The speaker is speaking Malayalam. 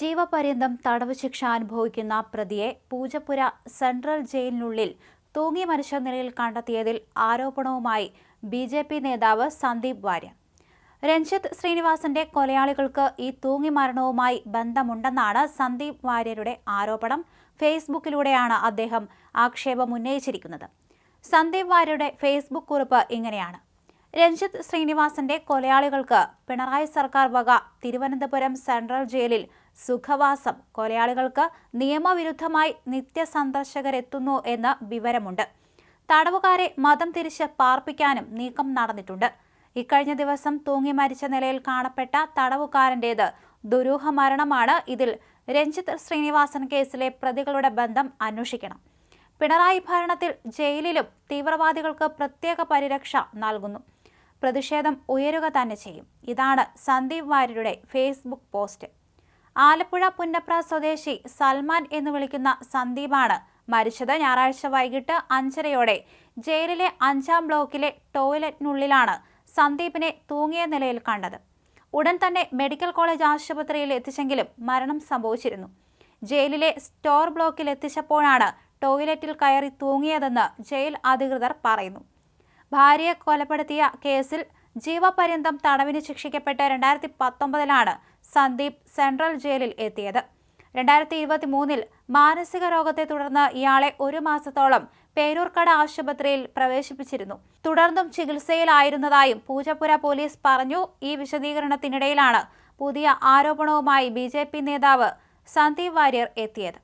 ജീവപര്യന്തം തടവ് ശിക്ഷ അനുഭവിക്കുന്ന പ്രതിയെ പൂജപ്പുര സെൻട്രൽ ജയിലിനുള്ളിൽ തൂങ്ങി മരിച്ച നിലയിൽ കണ്ടെത്തിയതിൽ ആരോപണവുമായി ബി ജെ പി നേതാവ് സന്ദീപ് വാര്യൻ രഞ്ജിത്ത് ശ്രീനിവാസന്റെ കൊലയാളികൾക്ക് ഈ തൂങ്ങി മരണവുമായി ബന്ധമുണ്ടെന്നാണ് സന്ദീപ് വാര്യരുടെ ആരോപണം. ഫേസ്ബുക്കിലൂടെയാണ് അദ്ദേഹം ആക്ഷേപം ഉന്നയിച്ചിരിക്കുന്നത്. സന്ദീപ് വാര്യരുടെ ഫേസ്ബുക്ക് കുറിപ്പ് ഇങ്ങനെയാണ്. രഞ്ജിത്ത് ശ്രീനിവാസന്റെ കൊലയാളികൾക്ക് പിണറായി സർക്കാർ വക തിരുവനന്തപുരം സെൻട്രൽ ജയിലിൽ സുഖവാസം. കൊലയാളികൾക്ക് നിയമവിരുദ്ധമായി നിത്യസന്ദർശകരെത്തുന്നു എന്ന് വിവരമുണ്ട്. തടവുകാരെ മതം തിരിച്ച് പാർപ്പിക്കാനും നീക്കം നടന്നിട്ടുണ്ട്. ഇക്കഴിഞ്ഞ ദിവസം തൂങ്ങി മരിച്ച നിലയിൽ കാണപ്പെട്ട തടവുകാരന്റേത് ദുരൂഹ മരണമാണ്. ഇതിൽ രഞ്ജിത്ത് ശ്രീനിവാസൻ കേസിലെ പ്രതികളുടെ ബന്ധം അന്വേഷിക്കണം. പിണറായി ഭരണത്തിൽ ജയിലിലും തീവ്രവാദികൾക്ക് പ്രത്യേക പരിരക്ഷ നൽകുന്നു. പ്രതിഷേധം ഉയരുക തന്നെ ചെയ്യും. ഇതാണ് സന്ദീപ് വാര്യരുടെ ഫേസ്ബുക്ക് പോസ്റ്റ് ആലപ്പുഴ പുന്നപ്ര സ്വദേശി സൽമാൻ എന്ന് വിളിക്കുന്ന സന്ദീപാണ് മരിച്ചത് ഞായറാഴ്ച വൈകിട്ട് അഞ്ചരയോടെ. ജയിലിലെ അഞ്ചാം ബ്ലോക്കിലെ ടോയ്ലറ്റിനുള്ളിലാണ് സന്ദീപിനെ തൂങ്ങിയ നിലയിൽ കണ്ടത്. ഉടൻ തന്നെ മെഡിക്കൽ കോളേജ് ആശുപത്രിയിൽ എത്തിച്ചെങ്കിലും മരണം സംഭവിച്ചിരുന്നു. ജയിലിലെ സ്റ്റോർ ബ്ലോക്കിൽ എത്തിച്ചപ്പോഴാണ് ടോയ്ലറ്റിൽ കയറി തൂങ്ങിയതെന്ന് ജയിൽ അധികൃതർ പറയുന്നു. ഭാര്യയെ കൊലപ്പെടുത്തിയ കേസിൽ ജീവപര്യന്തം തടവിന് ശിക്ഷിക്കപ്പെട്ട് രണ്ടായിരത്തി പത്തൊമ്പതിലാണ് സന്ദീപ് സെൻട്രൽ ജയിലിൽ എത്തിയത്. രണ്ടായിരത്തി ഇരുപത്തി മൂന്നിൽ മാനസിക രോഗത്തെ തുടർന്ന് ഇയാളെ ഒരു മാസത്തോളം പേരൂർക്കട ആശുപത്രിയിൽ പ്രവേശിപ്പിച്ചിരുന്നു. തുടർന്നും ചികിത്സയിലായിരുന്നതായും പൂജപ്പുര പോലീസ് പറഞ്ഞു. ഈ വിശദീകരണത്തിനിടയിലാണ് പുതിയ ആരോപണവുമായി ബി നേതാവ് സന്ദീപ് വാര്യർ എത്തിയത്.